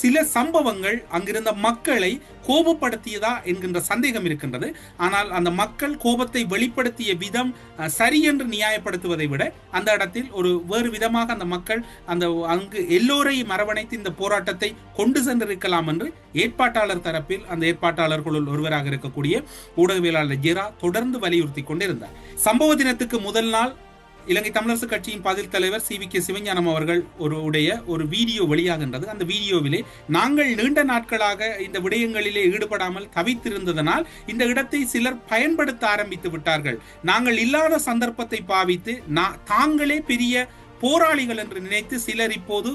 சில சம்பவங்கள் அங்கிருந்த மக்களை கோபப்படுத்தியதா என்கின்ற சந்தேகம் இருக்கின்றது. ஆனால் அந்த மக்கள் கோபத்தை வெளிப்படுத்திய விதம் சரி என்று நியாயப்படுத்துவதை விட அந்த இடத்தில் ஒரு வேறு விதமாக அந்த மக்கள் அந்த அங்கு எல்லோரையும் அரவணைத்து இந்த போராட்டத்தை கொண்டு சென்றிருக்கலாம் என்று ஏற்பாட்டாளர் தரப்பில் அந்த ஏற்பாட்டாளர்களுள் ஒருவராக இருக்கக்கூடிய ஊடகவியலாளர் ஜெரா தொடர்ந்து வலியுறுத்தி கொண்டிருந்தார். சம்பவ தினத்துக்கு முதல் நாள் இலங்கை தமிழரசு கட்சியின் பதில் தலைவர் சி வி கே சிவஞானம் அவர்கள் ஒரு உடைய ஒரு வீடியோ வெளியாகின்றது. அந்த வீடியோவிலே நாங்கள் நீண்ட நாட்களாக இந்த விடயங்களிலே ஈடுபடாமல் தவித்திருந்ததனால் இந்த இடத்தை சிலர் பயன்படுத்த ஆரம்பித்து விட்டார்கள். நாங்கள் இல்லாத சந்தர்ப்பத்தை பாவித்து நா- தாங்களே பெரிய போராளிகள் என்று நினைத்து சிலர் இப்போது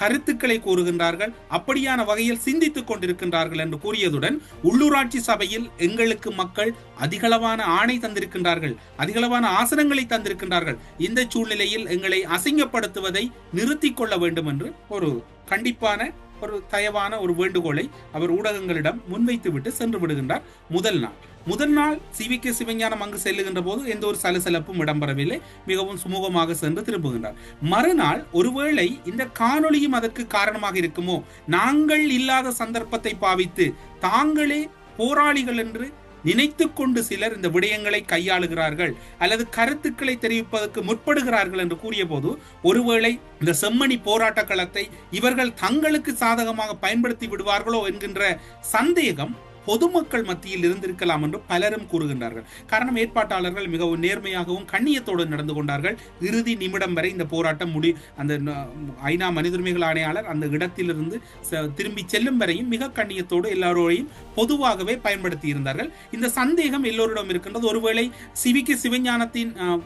கருத்துக்களை கூறுகின்றார்கள். அப்படியான வகையில் சிந்தித்துக் கொண்டிருக்கின்றார்கள் என்று கூறியதுடன் உள்ளூராட்சி சபையில் எங்களுக்கு மக்கள் அதிகளவான ஆணை தந்திருக்கின்றார்கள் அதிகளவான ஆசனங்களை தந்திருக்கின்றார்கள். இந்த சூழ்நிலையில் எங்களை அசிங்கப்படுத்துவதை நிறுத்திக் கொள்ள வேண்டும் என்று ஒரு கண்டிப்பான ஒரு தயவான ஒரு வேண்டுகோளை அவர் ஊடகங்களிடம் முன்வைத்துவிட்டு சென்று விடுகின்றார். முதல் நாள். முதல் நாள் சி வி கே சிவஞானம் அங்கு செல்லுகின்ற போது எந்த ஒரு சலசலப்பும் இடம்பெறவில்லை. மிகவும் சுமூகமாக சென்று திரும்புகின்றார். மறுநாள் ஒருவேளை இந்த காணொளியும் அதற்கு காரணமாக இருக்குமோ? நாங்கள் இல்லாத சந்தர்ப்பத்தை பாவித்து தாங்களே போராளிகள் என்று நினைத்து கொண்டு சிலர் இந்த விடயங்களை கையாளுகிறார்கள் அல்லது கருத்துக்களை தெரிவிப்பதற்கு முற்படுகிறார்கள் என்று கூறிய போது ஒருவேளை இந்த செம்மணி போராட்ட களத்தை இவர்கள் தங்களுக்கு சாதகமாக பயன்படுத்தி விடுவார்களோ என்கின்ற சந்தேகம் பொதுமக்கள் மத்தியில் இருந்திருக்கலாம் என்று பலரும் கூறுகின்றார்கள். காரணம் ஏற்பாட்டாளர்கள் மிகவும் நேர்மையாகவும் கண்ணியத்தோடு நடந்து கொண்டார்கள். இறுதி நிமிடம் வரை இந்த போராட்டம் முடி அந்த ஐநா மனித உரிமைகள் ஆணையாளர் அந்த இடத்திலிருந்து ச- திரும்பி செல்லும் வரையும் மிக கண்ணியத்தோடு எல்லாரோடையும் பொதுவாகவே பயன்படுத்தி இருந்தார்கள். இந்த சந்தேகம் எல்லோரிடம் இருக்கின்றது. ஒருவேளை சிவிக்கு சிவஞானத்தின்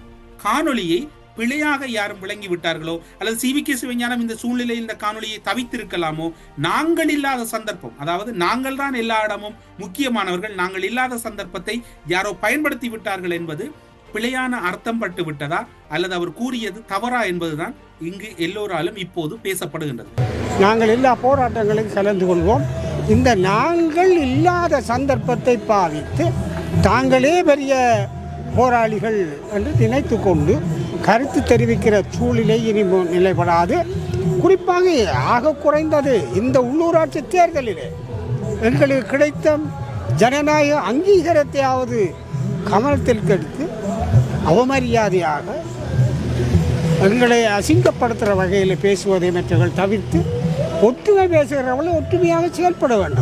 காணொளியை பிழையாக யாரும் விளங்கி விட்டார்களோ அல்லது சிவிகே சிவஞானம் இந்த சூழ்நிலையில் இந்த காணொலியை தவித்திருக்கலாமோ? நாங்கள் இல்லாத சந்தர்ப்பம் அதாவது நாங்கள் தான் எல்லா இடமும் முக்கியமானவர்கள் நாங்கள் இல்லாத சந்தர்ப்பத்தை யாரோ பயன்படுத்தி விட்டார்கள் என்பது பிழையான அர்த்தம் பட்டு விட்டதா? அல்லது அவர் கூறியது தவறா என்பதுதான் இங்கு எல்லோராலும் இப்போது பேசப்படுகின்றது. நாங்கள் எல்லா போராட்டங்களையும் கலந்து கொள்வோம். இந்த நாங்கள் இல்லாத சந்தர்ப்பத்தை பாவித்து தாங்களே பெரிய போராளிகள் என்று நினைத்து கொண்டு கருத்து தெரிவிக்கிற சூழ்நிலை இனி நிலைப்படாது குறிப்பாக ஆக குறைந்தது இந்த உள்ளூராட்சி தேர்தலிலே எங்களுக்கு கிடைத்த ஜனநாயக அங்கீகாரத்தையாவது கவனத்தில் கெடுத்து அவமரியாதையாக எங்களை அசிங்கப்படுத்துகிற வகையில் பேசுவதை மற்றவர்கள் தவிர்த்து ஒற்றுமை பேசுகிறவர்கள் ஒற்றுமையாக செயல்பட வேண்டும்.